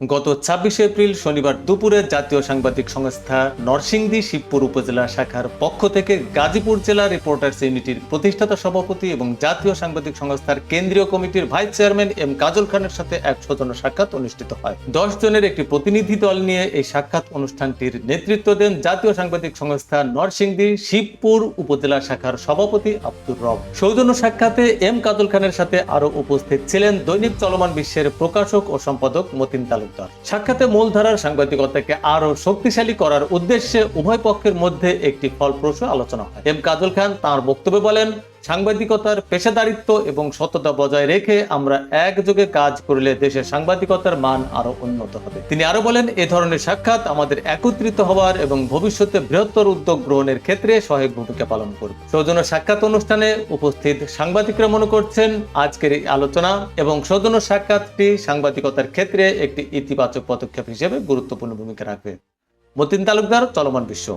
গত ছাব্বিশে এপ্রিল শনিবার দুপুরে জাতীয় সাংবাদিক সংস্থা নরসিংদী শিবপুর উপজেলা শাখার পক্ষ থেকে গাজীপুর জেলা রিপোর্টার্স ইউনিটির প্রতিষ্ঠাতা সভাপতি এবং জাতীয় সাংবাদিক সংস্থার কেন্দ্রীয় কমিটির ভাইস চেয়ারম্যান এম কাজল খানের সাথে এক সৌজন্য সাক্ষাৎ অনুষ্ঠিত হয়। দশ জনের একটি প্রতিনিধি দল নিয়ে এই সাক্ষাৎ অনুষ্ঠানটির নেতৃত্ব দেন জাতীয় সাংবাদিক সংস্থা নরসিংদী শিবপুর উপজেলা শাখার সভাপতি আব্দুর রব। সৌজন্য সাক্ষাতে এম কাজল খানের সাথে আরও উপস্থিত ছিলেন দৈনিক চলমান বিশ্বের প্রকাশক ও সম্পাদক মতিন তালুকদার সাক্ষাতে মূলধারার সাংবাদিকতাকে আরও শক্তিশালী করার উদ্দেশ্যে উভয় পক্ষের মধ্যে একটি ফলপ্রসূ আলোচনা হয়। এম কাজল খান তার বক্তব্যে বলেন সাংবাদিকতার পেশাদারিত্ব এবং সততা বজায় রেখে আমরা একযোগে কাজ করলে দেশের সাংবাদিকতার মান আরও উন্নত হবে। তিনি আরও বলেন, এ ধরনের সাক্ষাৎ আমাদের একত্রিত হওয়ার এবং ভবিষ্যতে বৃহত্তর উদ্যোগ গ্রহণের ক্ষেত্রে সহায়ক ভূমিকা পালন করবে। সৌজন্য সাক্ষাৎ অনুষ্ঠানে উপস্থিত সাংবাদিকরা মনে করছেন, আজকের এই আলোচনা এবং সৌজন্য সাক্ষাৎটি সাংবাদিকতার ক্ষেত্রে একটি ইতিবাচক পদক্ষেপ হিসেবে গুরুত্বপূর্ণ ভূমিকা রাখবে। মতিন তালুকদার, চলমান বিশ্ব।